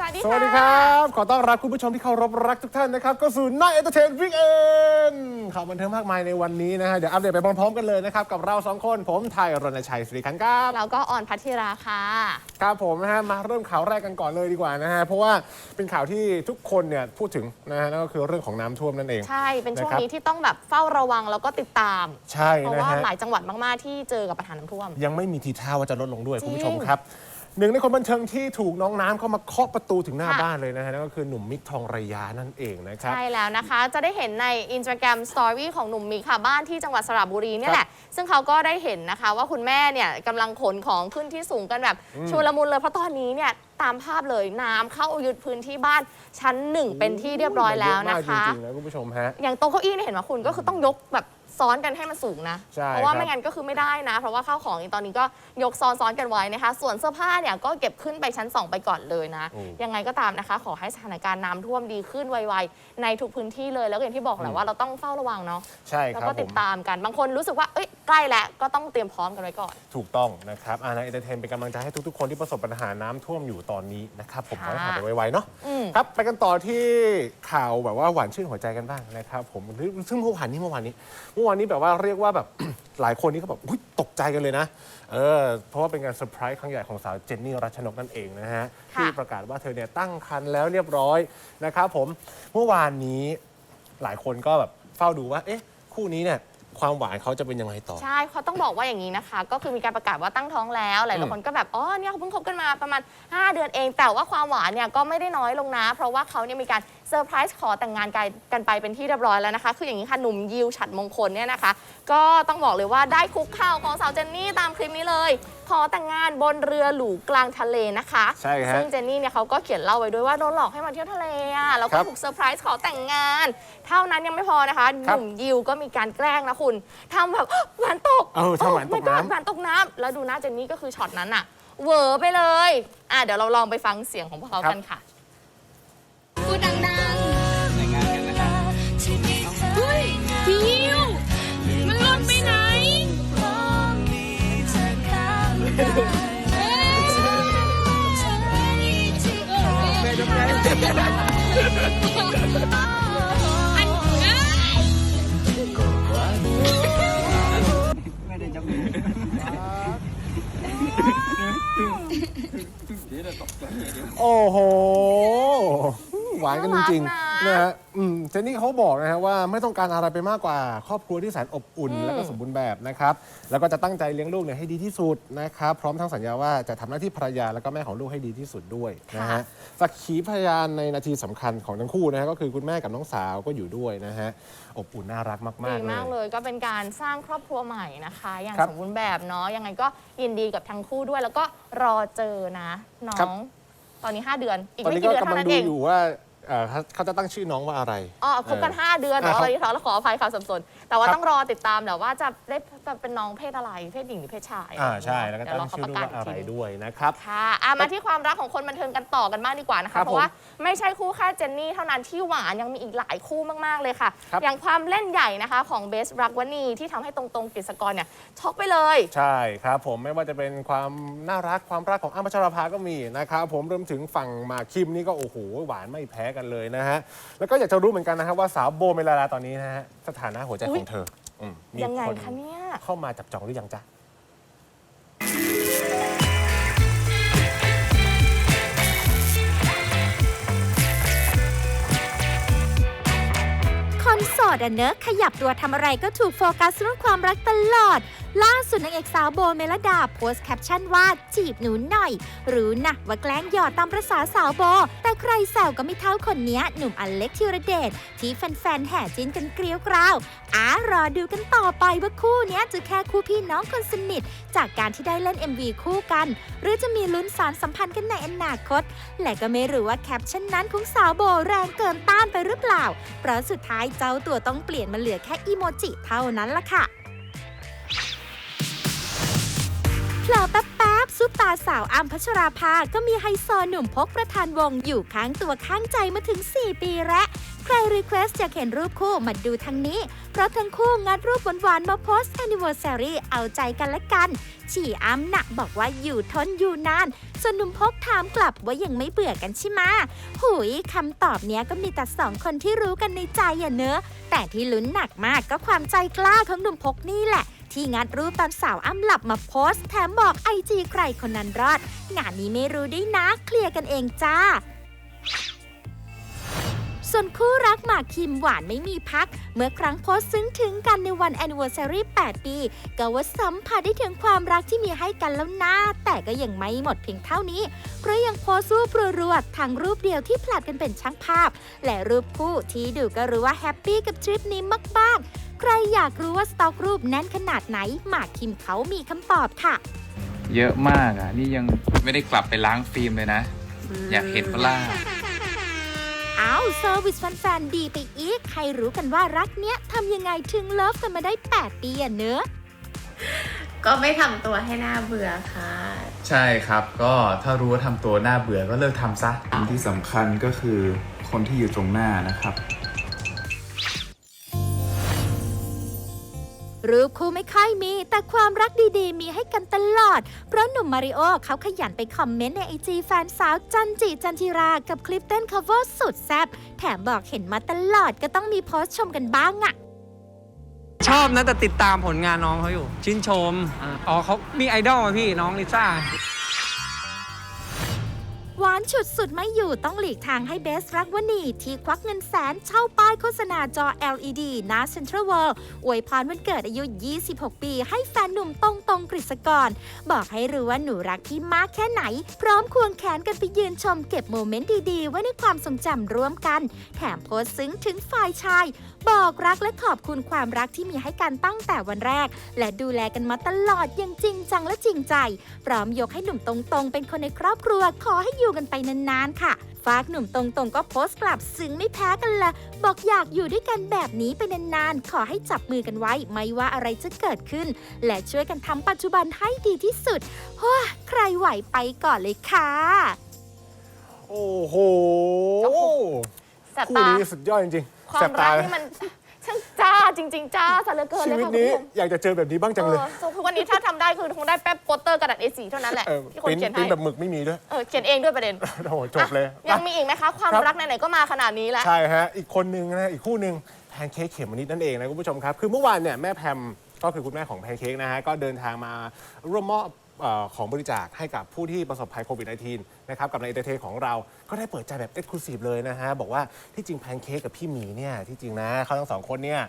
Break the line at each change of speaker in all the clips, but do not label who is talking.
สวัสดี
สวัสดีครับ ขอต้อนรับคุณผู้ชมที่เคารพรักทุกท่านนะครับก็สู่นายเอเตอร์เทนวิกเอนข่าวบันเทิงมากมายในวันนี้นะฮะ เดี๋ยวอัปเดตไปพร้อมๆกันเลยนะครับ กับเราสองคนผมไทยรณชัยสิริคันครับ
แล้วก็ออนพัทธิราค่ะ
ครับผมนะฮะ มาเริ่มข่าวแรกกันก่อนเลยดีกว่านะฮะ เพราะว่าเป็นข่าวที่ทุกคนเนี่ยพูดถึงนะฮะนั่นก็คือเรื่องของน้ำท่วมนั่นเอง
ใช่ เป็นช่วง
นะครับ
นี้ที่ต้องแบบเฝ้าระวังแล้วก็ติดตาม
ใช่
เพราะ
นะ
ว่า
ฮะ
หลายจังหวัดมากๆที่เจอกับปัญหาน้ำท่วม
ยังไม่มีทีท่าว่าจะลดลงด้วย
จริง
คุณผู้ชมครับ หนึ่งในคนบันเทิงที่ถูกน้องน้ำเข้ามาเคาะประตูถึงหน้า
ค่ะ
บ้านเลยนะฮะนั่นก็คือหนุ่มมิกทองระยานั่นเองนะครับ
ใช่แล้วนะคะ จะได้เห็นใน Instagram Story ของหนุ่มมิกค่ะ บ้านที่จังหวัดสระบุรีเนี่ยแหละ ซึ่งเขาก็ได้เห็นนะคะว่าคุณแม่เนี่ยกำลังขนของขึ้นที่สูงกันแบบชุลมุนเลยเพราะตอนนี้เนี่ยตามภาพเลยน้ำเข้ายึดพื้นที่บ้านชั้นหนึ่งเป็นที่เรียบร้อยแล้วนะ
เยอ
คะ
มากจริงๆนะคุณผู้ชมฮะ
อย่างโต๊ะเก้าอี้เนี่ยเห็นไหมคุณก็คือต้องยกแบบ ซ้อนกันให้มันสูงนะ
ใช่
เพราะว่า
ครับ
ไม่งั้นก็คือไม่ได้นะ เพราะว่าข้าวของตอนนี้ก็ยกซ้อนซ้อนๆกันไว้นะคะ ส่วนเสื้อผ้าเนี่ยก็เก็บขึ้นไปชั้น 2 ไปก่อนเลยนะ
อืม
ยังไงก็ตามนะคะ ขอให้สถานการณ์น้ำท่วมดีขึ้นไวๆในทุกพื้นที่เลยแล้วก็อย่างที่บอกแหละว่าเราต้องเฝ้าระวังเนาะ
ใช่
แล้ว
ครับ
ก็
ผ
ติด
ม
ตามกันบางคนรู้สึกว่าเอ้ยใกล้แล้วก็ต้องเตรียมพร้อมกันไว้ก่อน
ถูกต้องนะครับอานาเอนเตอร์เทนเป็นกำลังใจให้ทุกๆคนที่ประสบปัญหาน้ำท่วมอยู่ตอนนี้นะครับ ผมขอให้
ค่ะ
ผ่านไปไวๆเนาะ
อืม
ครับ ไปกันต่อที่ข่าวแบบว่าหวานชื่นหัวใจกันบ้างนะครับ ผมซึ่งเมื่อวานนี้เมื่อวานนี้เมื่อวานนี้แบบว่าเรียกว่าแบบ หลายคนนี่ก็แบบอุ๊ยตกใจกันเลยนะเออเพราะว่าเป็นการเซอร์ไพรส์ครั้งใหญ่ของสาวเจนนี่รัชนกนั่นเองนะฮะ
ค่ะ
ที่ประกาศว่าเธอเนี่ยตั้งครรภ์แล้วเรียบร้อยนะครับผมเมื่อวานนี้หลายคนก็แบบเฝ้าดูว่า เอ๊ะ คู่นี้เนี่ยความหวานเขาจะเป็นยังไงต่อ
ใช่เขาต้องบอกว่าอย่างนี้นะคะ ก็คือมีการประกาศว่าตั้งท้องแล้ว หลาย
อืม
ๆคนก็แบบ อ๋อ เนี่ยเขาเพิ่งคบกันมาประมาณ 5 เดือนเอง แต่ว่าความหวานเนี่ยก็ไม่ได้น้อยลงนะ เพราะว่าเขาเนี่ยมีการ เซอร์ไพรส์ขอแต่งงานกันกันไปเป็นที่เรียบร้อยแล้วนะคะ คืออย่างนี้ค่ะหนุ่มยิวฉัดมงคลเนี่ยนะคะ ก็ต้องบอกเลยว่าได้คุกเข่าของสาวเจนนี่ตามคลิปนี้เลย ขอแต่งงานบนเรือหรูกลางทะเลนะคะ
ใช่ฮะ
ซึ่งเจนนี่เนี่ยเขาก็เขียนเล่าไว้ด้วยว่าโดนหลอกให้มาเที่ยวทะเลอะแล้ว
ค
ก็
รับ
ถูกเซอร์ไพรส์ขอแต่งงาน เท่านั้นยังไม่พอนะคะห
ครับ
นุ่มยิวก็มีการแกล้งนะคุณทำแบบหวานตก
เออทำหวานตก
โ my god
น้ำ
หวานตกน้ำแล้วดูหน้าเจนนี่ก็คือช็อตนั้นอะเหวอไปเลย อะเดี๋ยวเราลองไปฟังเสียงของพวกเขากันค่ะ
โอ้โห หวานกันจริง
น่ารักนะ
ๆนะฮะอืมเจนนี่เขาบอกนะฮะว่าไม่ต้องการอะไรไปมากกว่า ครอบครัวที่แสนอบอุ่น และก็สมบูรณ์แบบนะครับ แล้วก็จะตั้งใจเลี้ยงลูกเนี่ยให้ดีที่สุดนะครับ พร้อมทั้งสัญญาว่าจะทำหน้าที่ภรรยาแล้วก็แม่ของลูกให้ดีที่สุดด้วยนะฮะสักขีพยานในนาทีสำคัญของทั้งคู่นะฮะก็คือคุณแม่กับน้องสาวก็อยู่ด้วยนะฮะอบอุ่นน่ารักมาก
ดี
ๆเล
มาก
ย
เลยก็เป็นการสร้างครอบครัวใหม่นะคะ อย่าง
ครับ
สมบูรณ์แบบเนาะยังไงก็ยินดีกับทั้งคู่ด้วย แล้วก็รอเจอนะ น้
ครับ
องตอนนี้ 5 เดือน อีก
ตอน
ไม่
นี้
กี่
ก็
เดือน
กำลั
เท่างนั้น
ดู
เอง
อยู่ว่า เอ่อเขาเขาจะตั้งชื่อน้องว่าอะไร
อ๋อคบกัน
เออ
5เดือนเหรอ
อะ
อะไร
เขา
ขอแล้วขออภัยค่ะสับสน แต่ว่า
ครับ
ต้องรอติดตามแหละว่าจะได้ เป็นน้องเพศอะไรเพศหญิงหรือเพศชาย
อ่าใช่แล้วก็
เดี๋ย
ตั้
ว
ง
รอเขา
ชื่อ
ประ
ลูก
กาศ
ว่า
อีก
อะไร
ที
ด้วยนะครับ
ค่ะอะมาที่ความรักของคนบันเทิงกันต่อกันบ้างดีกว่านะ
ครั
คะ
บ
เพราะว่าไม่ใช่คู่แค่เจนนี่เท่านั้นที่หวานยังมีอีกหลายคู่มากๆเลยค่ะ
ครับ
อย่างความเล่นใหญ่นะคะของเบสรักวนีที่ทำให้ตรงๆกฤษกรเนี่ยช็อกไปเลย
ใช่ครับผมไม่ว่าจะเป็นความน่ารักความรักของอ้ำพัชราภาก็มีนะครับผมรวมถึงฝั่งหมากคิมนี่ก็โอ้โหหวานไม่แพ้กันเลยนะฮะแล้วก็อยากจะรู้เหมือนกันนะครับว่าสาวโบเมลาลาตอนนี้นะฮะสถานะหัวใจ
อุ๊
ข
ย
องเธอ อืมมี
ยังไง
คน
คะเนี่ย
เข้ามาจับจองหรือยังจ๊ะ
ดอะเนอะขยับตัวทำอะไรก็ถูกโฟกัสเรื่องความรักตลอด ล่าสุดนางเอกสาวโบเมลดาโพสต์แคปชั่นว่าจีบหนูหน่อย รู้นะว่าแกล้งหยอดตามประษาสาวโบ แต่ใครแซวก็ไม่เท่าคนนี้หนุ่มอเล็กธีรเดชที่แฟนๆแห่จิ้นกันเกลียวกราวอ่ารอดูกันต่อไปว่าคู่นี้จะแค่คู่พี่น้องคนสนิท จากการที่ได้เล่น MV คู่กัน หรือจะมีลุ้นสารสัมพันธ์กันในอนาคต และก็ไม่รู้ว่าแคปชั่นนั้นของสาวโบแรงเกินต้านไปหรือเปล่าเพราะสุดท้ายเจ้าตัวต้องเปลี่ยนมาเหลือแค่อีโมจิเท่านั้นละค่ะเผลอแป๊บ บซุปตาสาวอัมพัชราภา ก็มีไฮโซหนุ่มพกประธานวงอยู่ข้างตัวข้างใจมาถึง 4 ปีแล้วใครรีเควสอยากเห็นรูปคู่มาดูทางนี้ เพราะทั้งคู่งัดรูปหวานๆมาโพสต์ anniversary เอาใจกันละกัน ฉี่อ้ำหนักบอกว่าอยู่ทนอยู่นาน ส่วนหนุ่มพกถามกลับว่ายังไม่เบื่อกันใช่ไหมหุยคำตอบเนี้ยก็มีแต่สองคนที่รู้กันในใจอะเนอะแต่ที่ลุ้นหนักมากก็ความใจกล้าของหนุ่มพกนี่แหละ ที่งัดรูปตอนสาวอ้ำหลับมาโพสต์แถมบอกไอจีใครคนนั้นรอด งานนี้ไม่รู้ด้วยนะเคลียร์กันเองจ้า ส่วนคู่รักหมากคิมหวานไม่มีพัก เมื่อครั้งโพสต์ซึ้งถึงกันในวัน anniversary 8ปี ก็ว่าสัมผัสได้ถึงความรักที่มีให้กันแล้วนะแต่ก็ยังไม่หมดเพียงเท่านี้ เพราะยังโพสต์รูปรัวๆทั้งรูปเดียวที่ผลัดกันเป็นช่างภาพ และรูปคู่ที่ดูก็รู้ว่าแฮปปี้กับทริปนี้มากๆ ใครอยากรู้ว่าสต็อกรูปแน่นขนาดไหนหมากคิมเขามีคำตอบค่ะ
เยอะมากอะ นี่ยังไม่ได้กลับไปล้างฟิล์มเลยนะ อยากเห็นเปะล่า
เอาเซอร์วิสแฟนๆดีไปอีก ใครรู้กันว่ารักเนี้ยทำยังไงถึงเลิฟกันมาได้ 8 ปีอะเนอะ
ก็ไม่ทำตัวให้หน้าเบื่อค่ะ
ใช่ครับก็ถ้ารู้ว่าทำตัวน่าเบื่อก็เลิกทำซะที่สำคัญก็คือคนที่อยู่ตรงหน้านะครับ
รูปคู่ไม่ค่อยมี แต่ความรักดีๆ มีให้กันตลอด เพราะหนุ่มมาริโอเขาขยันไปคอมเมนต์ในไอจีแฟนสาวจันจิจันทิรากับคลิปเต้น cover สุดแซ่บแถมบอกเห็นมาตลอดก็ต้องมีโพสต์ชมกันบ้างอะ
ชอบนะแต่ติดตามผลงานน้องเขาอยู่ ชื่นชมอาอ๋อเขามีไอดอลมาพี่น้องลิซ่า
หวานฉุดสุดไม่อยู่ต้องหลีกทางให้เบสรักวนีที่ควักเงินแสนเช่าป้ายโฆษณาจอ LED ณเซ็นทรัลเวิลด์อวยพรวันเกิดอายุ 26 ปี ให้แฟนหนุ่มตรงตรงกฤษกร บอกให้รู้ว่าหนูรักพี่มากแค่ไหน พร้อมควงแขนกันไปยืนชมเก็บโมเมนต์ดีๆ ไว้ในความทรงจำร่วมกัน แถมโพสต์ซึ้งถึงฝ่ายชาย บอกรักและขอบคุณความรักที่มีให้กันตั้งแต่วันแรก และดูแลกันมาตลอดอย่างจริงจังและจริงใจ พร้อมยกให้หนุ่มตรงๆ เป็นคนในครอบครัวขอให้อยู่กันไปนานๆค่ะฝากหนุ่มตรงๆก็โพสต์กลับซึ้งไม่แพ้กันละบอกอยากอยู่ด้วยกันแบบนี้ไปนานๆ ขอให้จับมือกันไว้ ไม่ว่าอะไรจะเกิดขึ้น และช่วยกันทำปัจจุบันให้ดีที่สุดโฮ้ยใครไหวไปก่อนเลยค่ะ
โอ้โห
โอ้โหแสบ
คู่
ตา
นี้สุดยอดจริงๆ
ความ
แสบ
รั
ตาก
นี่มัน ช่างจ้าจริง ๆ จ้าซะเหลือเกิน
ชี
เลย
วิต
ค่ะคุณ
นี้
ผู้ชม
อยากจะเจอแบบนี้บ้างจังเลย
เออทุกวันนี้ถ้าทำได้คือคงได้แป๊บโปสเตอร์กระดาษ A4 เท่านั้นแหละ
เออ
ที่คน
ปริ้น
เขียน
ปริ้
ให้
นแบบหมึกไม่มีด้วย
เออเขียนเองด้วยประเด็น
โอ้โหจบเลย
อะยังมีอีกไหมคะ ความ
ครับ
รักไหนๆก็มาขนาดนี้แล้ว
ใช่ฮะ อีกคนนึงนะอีกคู่หนึ่งแพนเค้กเขมมะนิดนั่นเองนะคุณผู้ชมครับ คือเมื่อวานเนี่ยแม่แพมก็คือคุณแม่ของแพนเค้กนะฮะ ก็เดินทางมาร่วมมอบ เอ่อของบริจาคให้กับผู้ที่ประสบภัยโควิด -19 นะครับกับในเอเทของเราก็ได้เปิดใจแบบเอ็กซ์คลูซีฟเลยนะฮะ บอกว่าที่จริงแพนเค้กกับพี่หมีเนี่ยที่จริงนะเขาทั้งสองคนเนี่ย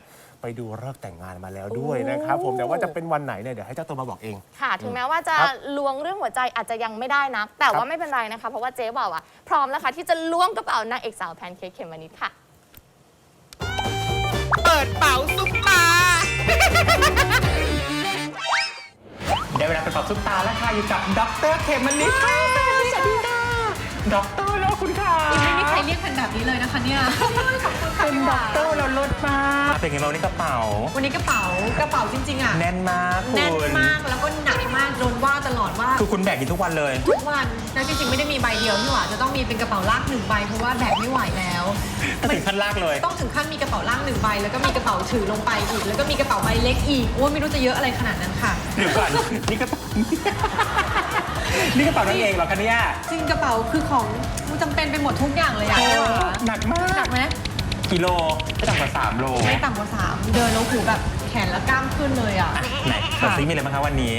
ไปดูเลิกษ์แต่งงานมาแล้วด้วยนะครับผมแต่ว่าจะเป็นวันไหนเนี่ยเดี๋ยวให้เจ้าตัวมาบอกเอง
ค่ะ ถึงแม้ว่าจะ
ครับ
ล้วงเรื่องหัวใจอาจจะยังไม่ได้นะ แต่
ครั
ว่า
บ
ไม่เป็นไรนะคะ เพราะว่าเจ๊บอกว่าพร้อมแล้วค่ะที่จะล้วงกระเป๋านางเอกสาวแพนเค้กเขมมะนิดค่ะ
เปิดเป๋าซุปตา ได้เวลาเป็นปอบซุปตาแล้วค่ะอยู่กับดรเขมมะนิดค่ะสวัสดีค่ะ ดรแล้วคุณค่ะ
ไม่มีใครเรียกเป็นแบบนี้เลยนะคะเนี่ยขอบคุณค่ะ
เป็น
พี่ห
ด
วาน
รเราลดมากเป็นไงบ้างวันนี้กระเป๋า
วันนี้กระเป๋ากระเป๋าจริงๆอะ
แน่นมากคุณ
แน่นมากแล้วก็หนักมากโดนว่าตลอดว่า
คือคุณแบกกินทุกวันเลย
ทุกวันแล้วจริงๆไม่ได้มีใบเดียวพี่หวานจะต้องมีเป็นกระเป๋าลากหนึ่งใบเพราะว่าแบกไม่ไหวแล้ว
ถึงขั้นลากเลย
ต้องถึงขั้นมีกระเป๋าลากหนึ่งใบ แล้วก็มีกระเป๋าถือลงไปอีก แล้วก็มีกระเป๋าใบเล็กอีกโอ้ยไม่รู้จะเยอะอะไรขนาดนั้นค่ะ
เดี๋ยวก่อน นี่กระเป๋า นี่กระเป๋านั่นเองเหรอคะเนี่ย
จริงกระเป๋าคือของจำเป็นไปหมดทุกอย่างเลยอะพี่หวาน
หนักมา
หนั
ก
ก ไหม
กิโลไม่ต่ำกว่า3โล
ไม่ต่ำกว่าสามเดินแล้วหูแบบแขนและกล้ามขึ้นเลยอะ
ไหนขอซิมีอะไรบ้างคะวันนี้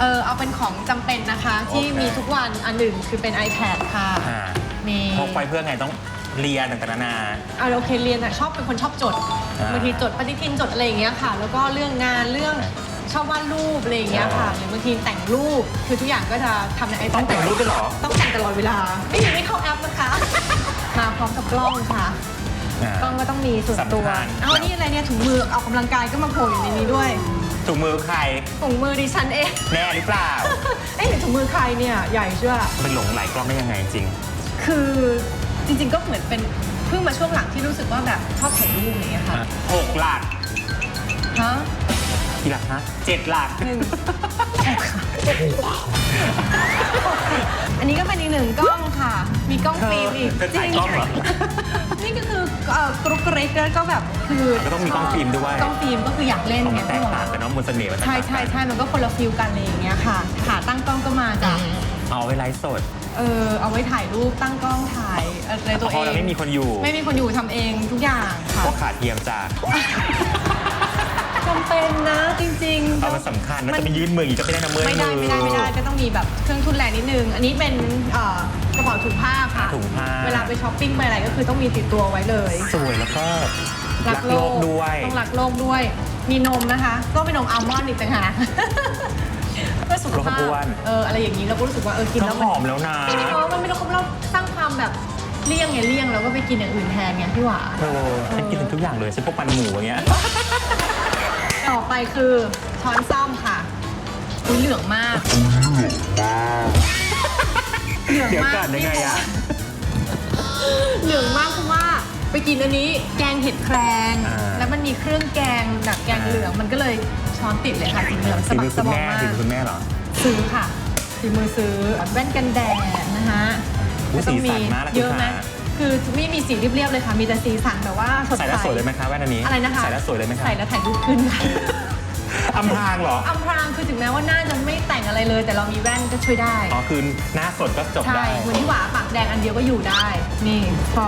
เออเอาเป็นของจำเป็นนะคะ ที่
โอเค
มีทุกวันอันหนึ่งคือเป็น iPad ค่ะ
อ่า
มี
พกไปเพื่อไงต้องเรียนต่างๆนานา
อ่าโอเคเรียนอะชอบเป็นคนชอบจด
อ่า
บางทีจดปฏิทินจดอะไรอย่างเงี้ยค่ะ แล้วก็เรื่องงานเรื่อง ชอบวาดรูปอะไรอย่างเงี้ยค่ะหรือบางทีแต่งรูปคือทุกอย่างก็จะทำใน iPad
ต้องแต่งรูปด้วยเหรอ
ต้องแต่งตลอดเวลา ไม่มีไม่เข้าแอปนะคะ มาพร้อมกับกล้องค่ะ
อ่าก
ล้องก็ต้องมีส่วนตัว
สำคัญ
เอานี่อะไรเนี่ยถุงมือออกกำลังกายก็มาโผล่อยู่ในนี้ด้วย
ถุงมือใคร
ถุงมือดิฉันเอง
แน่หรือเปล่า
เอ๊ะหรือถุงมือใครเนี่ยใหญ่เชื่อ
เป็นหลงไหลกล้องได้ยังไงจริง
คือจริงๆก็เหมือนเป็นเพิ่งมาช่วงหลังที่รู้สึกว่าแบบชอบถ่ายรูปอะไรอย่างเงี้ยค่ะ
หกหลัก
ฮะ
กี่หลักฮะเจ็ดหลัก
หนึ่งอันนี้ก็เป็นอีกหนึ่งกล้องค่ะ มีกล้องฟิล์มอีก
เธอถ่ายกล้องเหรอ
นี่ก็คือเอ่อกรุ๊กกริกแล้วก็แบบคือ
ก็ต้องมีกล้องฟิล์มด้วย
กล้องฟิล์มก็คืออยากเล่น
ของ
ไง
มันแตกต่างกันเนาะมนต์เสน่ห์มันแตก
ใช่
ต่าง
ใช่ใช่มันก็คนละฟิลกันอะไรอย่างเงี้ยค่ะขาตั้งกล้องก็มาจาก
เอาไว้ไลฟ์สด
เออเอาไว้ถ่ายรูปตั้งกล้องถ่ายอะไรตัว
เพ
เอ
ราะเรา
ง
ไม่มีคนอยู่
ไม่มีคนอยู่ทำเองทุกอย่างค่ะ
เพราะขาดเทียมจาก
จำ เป็นนะจริงๆ
เอามันสำคัญมันจะไปยืนมืออีกก็ไม่ได้นะเมื่อย
ไม่ได้
มือ
ไม่ได้ไม่ได้ก็ต้องมีแบบเครื่องทุนแรงนิดนึง อันนี้เป็นเอ่อกระเป๋าถุงผ้าค่ะ
ถุงผ้า
เวลาไปช้อปปิ้งไปอะไรก็คือต้องมีติดตัวไว้เลย
สวยแล้วก็รักโลกด้วย
ต้องรักโลกด้วย มีนมนะคะ ก็เป็นนมอัลมอนด์อีกต่างหากเพื่อสุขภาพเอออะไรอย่างนี้เราก็รู้สึกว่าเออกิน
ก็
แล้ว
ห
มัน
อมแล้วนะ
เออมันไม่ต้องเราสร้างความแบบเลี่ยงไงเลี่ยงแล้วก็ไปกินอย่างอื่นแทนไงพี่หวา
เธอฉันกินทุกอย่างเลยฉันพวกปันหมูอย่างเงี้ย
ต่อไปคือช้อนซ่อมค่ะอุ๊ยเหลืองมาก เหลือง
เดี๋ยว
มาก
ก่อนยังไงอะ
เหลืองมากเพราะว่าไปกินอันนี้แกงเห็ดแครง
อ่า
แล้วมันมีเครื่องแกงแบบแกงเหลืองมันก็เลยช้อนติดเลยค่ะสีเหลืองสะ
ฝี
บั
มื
ก
อ
สะ
คุณ
บอม
แม่
มา
ฝี
ก
มือคุณแม่เหรอ
ซื้อค่ะฝีมือซื้อแว่นกันแดดนะคะ
อุ๊ย
แล้วก็
สีสันมากนะคุณ
เยอะไหม
ขา
คือไม่มีสีเรียบๆเลยค่ะ มีแต่สีสันแบบว่าสดใส
ใส่แล้วสวยเลยไหมคะแว่นอันนี้
อะไรนะคะ
ใส่แล้วสวยเลยไหมคะ
ใส่แล้วถ่ายรูปขึ้นค่ะ
อำพรางเหรอ
อำพรางคือถึงแม้ว่าหน้าจะไม่แต่งอะไรเลย แต่เรามีแว่นก็ช่วยได้
อ๋อคือหน้าสดก็จบ
ใช่
ได้
เหมือนที่หวาปากแดงอันเดียวก็อยู่ได้ นี่พอ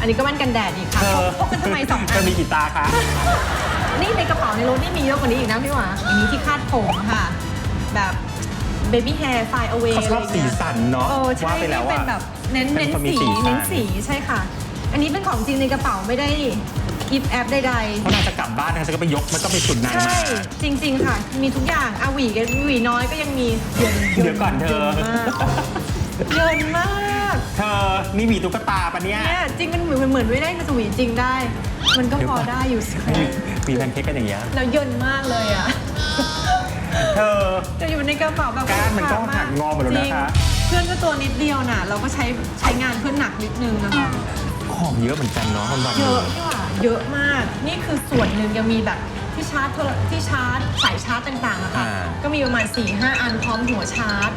อันนี้ก็แว่นกันแดดอีกค่ะ
เธอ
พกกันทำไมสอง
เธ
อั
อนมีกี่ตาคะ
นี่ในกระเป๋าในรถนี่มีเยอะกว่านี้อีกนะพี่หวาอันนี้ที่คาดผมค่ะ แบบ เบบี้แฮร์ไฟเอาเว
เขาชอบสีสันเนาะ
โอ้ใช่
ว่าไปแล้ว
นี่เป็น
ว่า
แบบเน้น
เป็
เน้น
คนมี
สี
สั
เน้นสีใช่ค่ะ อันนี้เป็นของจริงในกระเป๋าไม่ได้กิฟต์แอปใด
เพราะนางจะกลับบ้านนางจะก็ไปยกมันก็ไปสุด
ๆ
นาง
ใช่
มา
จริง ๆ ค่ะ มีทุกอย่างอาหวีกับหวีน้อยก็ยังมีเยิน
เดี๋ยวก่อนเธอ
เยินมาก
เธอนี่หวีตุ๊กตาปะเนี่ย
เนี่ยจริงมันเหมือนเหมือนไม่ได้มาสวีจริงได้ มันก็พอได้อยู่สิ
มีแพนเค้กกันอย่างเงี้ย
แล้วเยินมากเลยอะ
เธอ
จะอยู่ในกระเป๋าแบบ
ก้านมันก็หักงอหมดแล้วนะคะ
จริงเพื่อนก็ตัวนิดเดียวน่ะ เราก็ใช้ใช้งานเพื่อนหนักนิดนึงนะคะ
ของเยอะเหมือนกันเนาะวันวัน
เย
หนึ่
อะ
ง
ที่ว่าเยอะมาก นี่คือส่วนหนึ่งยังมีแบบที่ชาร์จโทรที่ชาร์จสายชาร์จต่างๆอะค่ะ ก็มีประมาณ4-5อันพร้อมหัวชาร์จ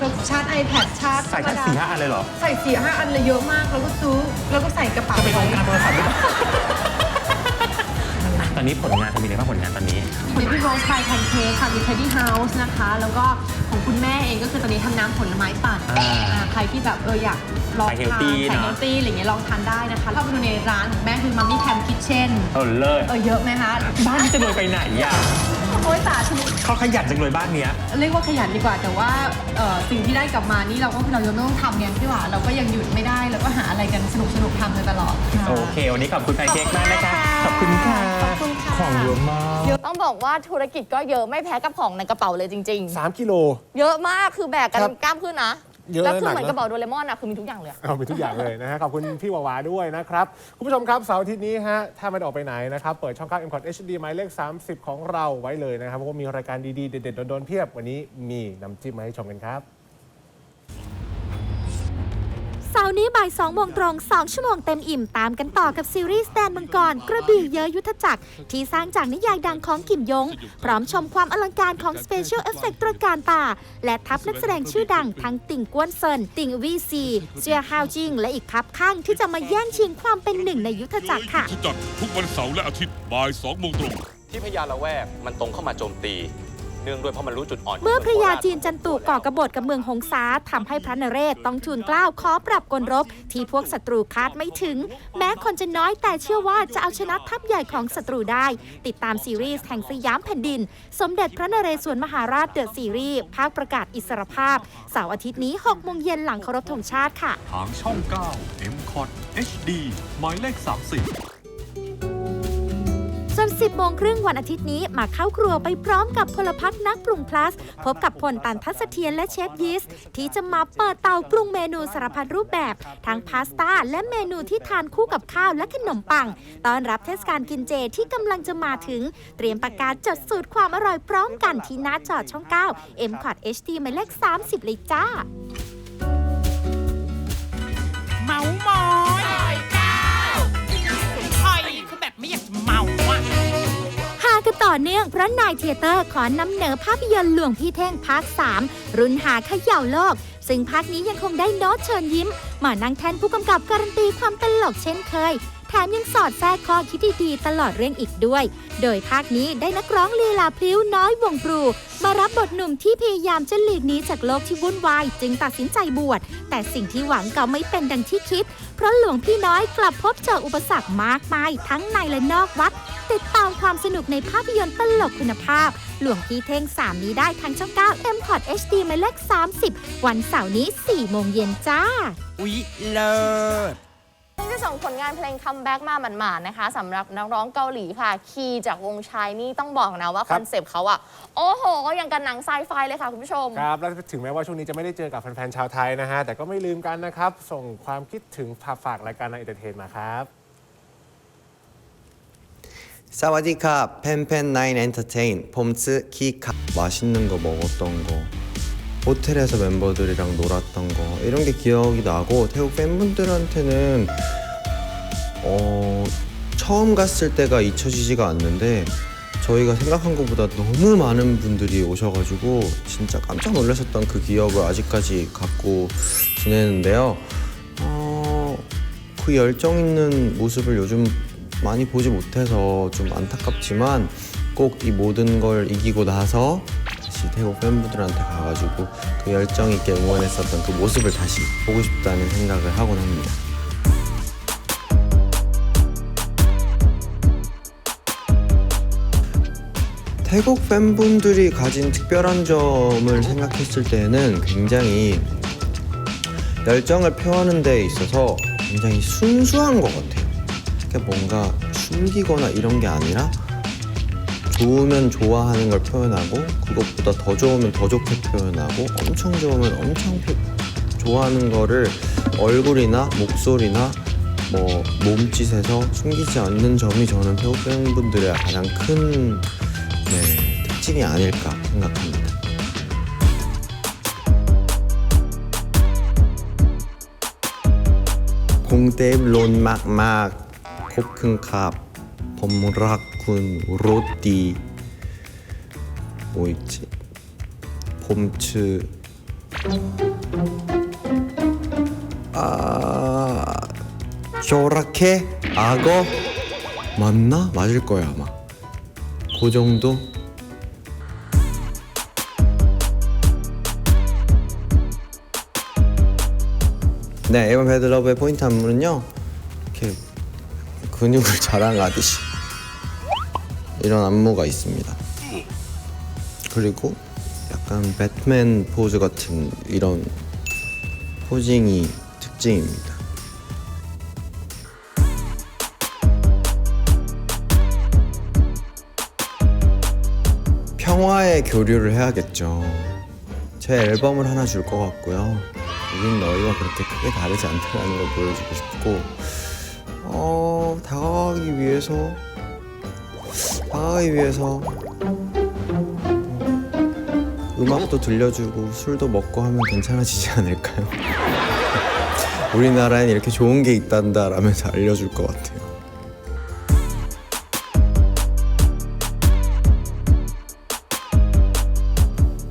ก็ชาร์จ iPad ชาร์จ
ใส่
ธรรม
ทั้ง
ดา
สี่ห้าอันเลยเหรอ
ใส่สี่ห้าอันเลยเยอะมาก แล้วก็ซื้อ แล้วก็ใส่กระเป๋า
จะไป
ไว้
ทำงานโทรศัพท์หรือเปล่าตอนนี้ผลงานจะมีอะไรบ้างผลงานตอนนี้
ของพี่โรสไฟแพนเค้กค่ะ มี Teddy House นะคะ แล้วก็ของคุณแม่เองก็คือตอนนี้ทำน้ำผลไม้ปั่น
อ่า
อ่าใครที่แบบเอออยากลอง
ใส่
ทาน
healthy
ใส่
เน
เฮ
อะ
ลตี้อะไรอย่างเงี้ยลองทานได้นะคะ เข้าไปดูในร้านของแม่คือ Mummy Cam Kitchen
เออเลิศ
เออเยอะไหมคะ
บ้านนี้จะรวยไปไหนอะ
โอ้ยตาชุ
เขาขยันจังเลยบ้านเนี้ย
เรียกว่าขยันดีกว่าแต่ว่าเอ่อสิ่งที่ได้กลับมานี่เราก็เรายังต้องทำไงพี่หวาเราก็ยังหยุดไม่ได้เราก็หาอะไรกันสนุกสนุกๆทำเลยตลอดค่ะ
โอเค วันนี้ขอบคุณแพนเค้กมากนะคะขอบคุณค่ะ
ขอบคุณค่ะ
ของเยอะมาก
ต้องบอกว่าธุรกิจก็เยอะไม่แพ้กับของในกระเป๋าเลยจริง
3 กิโล
ๆ เยอะมากคือแบกกัน
ครับ
กล้ามขึ้นนะ
เยอะ
แล้วคือ
หนัก
เหมือน
นะ
กระเป๋าโดเรมอนอะคือมีทุกอย่างเลยอะ
เอาไปทุกอย่างเลยนะฮะ ขอบคุณพี่วาวาด้วยนะครับ คุณผู้ชมครับเสาร์อาทิตย์นี้ฮะ ถ้าไม่ได้ออกไปไหนนะครับ เปิดช่อง9 m c o t HD หมายเลข 30 ของเราไว้เลยนะครับ เพราะว่ามีรายการดีๆ เด็ดๆโดนๆเพียบวันนี้มีน้ำจิ้มมาให้ชมกันครับ
ร์นี้บ่าย2โมงตรง 2 ชั่วโมงเต็มอิ่มตามกันต่อกับซีรีส์แดนมังกร กระบี่เยอะยุทธจักร ที่สร้างจากนิยายดังของกิมยง พร้อมชมความอลังการของสเปเชียลเอฟเฟกตระการตา และทัพนักแสดงชื่อดัง ทั้งติ่งกวนเซิน ติ่งวีซีเจียฮาวจิง และอีกครับข้างที่จะมาแย่งชิงความเป็นหนึ่งในยุทธจักรค่ะ
ยุทธจักรทุกวันเสาร์และอาทิตย์บ่าย2โมงตรง
ที่พญาละแวกมันตรงเข้ามาโจมตี เนื่องด้วยเพราะมันรู้จุดอ่อนขง
เมื่อพระยาจีนจันตุก่อกบฏกับเมืองหงสาทำให้พระนเรศต้องทูลเกล้าวขอปรับกลรบ ที่พวกศัตรูคาดไม่ถึง แม้คนจะน้อยแต่เชื่อว่าจะเอาชนะทัพใหญ่ของศัตรูได้ ติดตามซีรีส์แห่งสยามแผ่นดิน สมเด็จพระนเรศวรมหาราชเดอะซีรีส์ภาคประกาศอิสรภาพเสาร์อาทิตย์นี้6โมงเย็นหลังเคารพธงชาติค่ะ
ทางช่อง 9 m c o t HD หมายเลข 30
ส่วน 10 โมงครึ่งวันอาทิตย์นี้มาเข้าครัวไปพร้อมกับพลพักนักปรุงพลัส พบกับพลตันทัศเทียนและเชฟยิส ที่จะมาเปิดเตาปรุงเมนูสารพัดรูปแบบ ทั้งพาสต้าและเมนูที่ทานคู่กับข้าวและขนมปัง ตอนรับเทศกาลกินเจที่กำลังจะมาถึง เตรียมประกาศจดสูตรความอร่อยพร้อมกันที่หน้าจอช่อง 9 m c o t HD หมายเลข30 เลยจ้า ต่อเนื่องเพราะนายเทเตอร์ขอนำเหนอภาพยนตร์หลวงพี่เท่งภาค 3 รุ่นหาเขย่าโลก ซึ่งภาคนี้ยังคงได้โน้ตเชิญยิ้ม มานั่งแทนผู้กำกับการันตีความตลกเช่นเคย แถมยังสอดแทรกข้อคิดดีๆตลอดเรื่องอีกด้วย โดยภาคนี้ได้นักร้องลีลาพลิ้วน้อยวงปรูมารับบทหนุ่มที่พยายามจะหลีกหนีจากโลกที่วุ่นวาย จึงตัดสินใจบวช แต่สิ่งที่หวังก็ไม่เป็นดังที่คิด เพราะหลวงพี่น้อยกลับพบเจออุปสรรคมากมาย ทั้งในและนอกวัด ติดตามความสนุกในภาพยนตร์ตลกคุณภาพ หลวงพี่เท่ง3 นี้ได้ทางช่อง 9 m c o t HD หมายเลข30 วันเสาร์นี้4โมงเย็นจ้า
อุ๊ยเลิศ
เพิ่งจะส่งผลงานเพลงคัมแบ็กมาหมาดๆนะคะสำหรับนักร้องเกาหลีค่ะ คีย์จากวงชายนี่ต้องบอกนะว่า
ค
ครับ อนเซปต์เขาอะโอ้โหยังกันหนังไซไฟเลยค่ะคุณผู้ชม
ครับแล้วถึงแม้ว่าช่วงนี้จะไม่ได้เจอกับแฟนๆชาวไทยนะฮะ แต่ก็ไม่ลืมกันนะครับ ส่งความคิดถึงฝากฝากรายการในเอนเตอร์เทนมาครับ
사와디카 펜펜나인 엔터테인 폼츠 키카 맛있는 거 먹었던 거 호텔에서 멤버들이랑 놀았던 거 이런 게 기억이 나고 태국 팬분들한테는 어 처음 갔을 때가 잊혀지지가 않는데 저희가 생각한 것보다 너무 많은 분들이 오셔가지고 진짜 깜짝 놀랐었던 그 기억을 아직까지 갖고 지내는데요. 어, 그 열정 있는 모습을 요즘 많이 보지 못해서 좀 안타깝지만 꼭 이 모든 걸 이기고 나서 다시 태국 팬분들한테 가가지고 그 열정 있게 응원했었던 그 모습을 다시 보고 싶다는 생각을 하곤 합니다. 태국 팬분들이 가진 특별한 점을 생각했을 때는 굉장히 열정을 표하는 데 있어서 굉장히 순수한 것 같아요. 그러니까 뭔가 숨기거나 이런 게 아니라 좋으면 좋아하는 걸 표현하고 그것보다 더 좋으면 더 좋게 표현하고 엄청 좋으면 엄청 표- 좋아하는 거를 얼굴이나 목소리나 뭐 몸짓에서 숨기지 않는 점이 저는 태국 팬분들의 가장 큰 네, 특징이 아닐까 생각합니다. 공대 론 막막 코큰캅 범락 군 로띠 뭐 있지? 봄츠. 아 조라케? 악어? 맞나? 맞을 거야 아마. 그 정도? 네 앨범 배드러브의 포인트 안무는요 이렇게 근육을 자랑하듯이 이런 안무가 있습니다. 그리고 약간 배트맨 포즈 같은 이런 포징이 특징입니다. 평화의 교류를 해야겠죠. 제 앨범을 하나 줄 것 같고요. 우린 너희와 그렇게 크게 다르지 않다는 걸 보여주고 싶고 어 다가가기 위해서 다가가기 위해서 음악도 들려주고 술도 먹고 하면 괜찮아지지 않을까요? 우리나라엔 이렇게 좋은 게 있단다 라면서 알려줄 것 같아요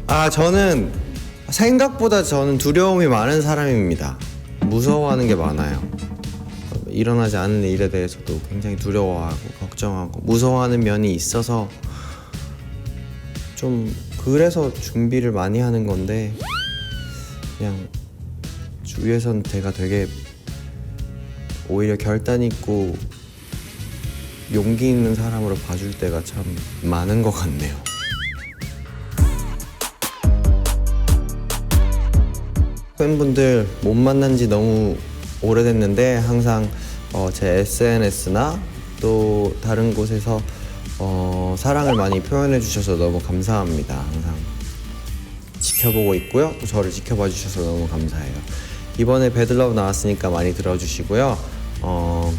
아 저는 생각보다 저는 두려움이 많은 사람입니다. 무서워하는 게 많아요. 일어나지 않는 일에 대해서도 굉장히 두려워하고 걱정하고 무서워하는 면이 있어서 좀 그래서 준비를 많이 하는 건데 그냥 주위에선 제가 되게 오히려 결단 있고 용기 있는 사람으로 봐줄 때가 참 많은 것 같네요. 팬분들 못 만난 지 너무 오래됐는데 항상 어, 제 SNS나 또 다른 곳에서 어, 사랑을 많이 표현해 주셔서 너무 감사합니다. 항상 지켜보고 있고요. 또 저를 지켜봐 주셔서 너무 감사해요. 이번에 배들러브 나왔으니까 많이 들어주시고요. 어,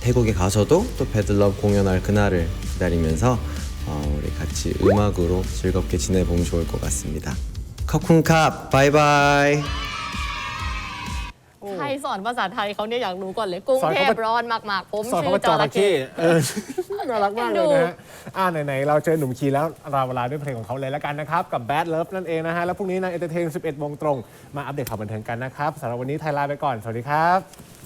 태국에 가서도 또 배들러브 공연할 그날을 기다리면서 어, 우리 같이 음악으로 즐겁게 지내보면 좋을 것 같습니다. 커쿤캅 바이바이.
อนภาษาไทยเขาเนี่ยอยากรู้ก่อนเลยกรุง
สอน
เท
เขา
พ
ว่า
ร้อนมากๆผม
สอน
ชื่
เขา
อ
ว่า
จ
จ
ระ
ระ
เข้
เข้เออน่ารักมากเลยนะฮะอ่าไหนๆเราเจอหนุ่มคีแล้วเราเวลาด้วยเพลงของเขาเลยแล้วกันนะครับ กับ Bad Love นั่นเองนะฮะ แล้วพรุ่งนี้ใน Entertain 11โมงตรง มาอัปเดตข่าวบันเทิงกันนะครับสำหรับวันนี้ไทยลาไปก่อน สวัสดีครับ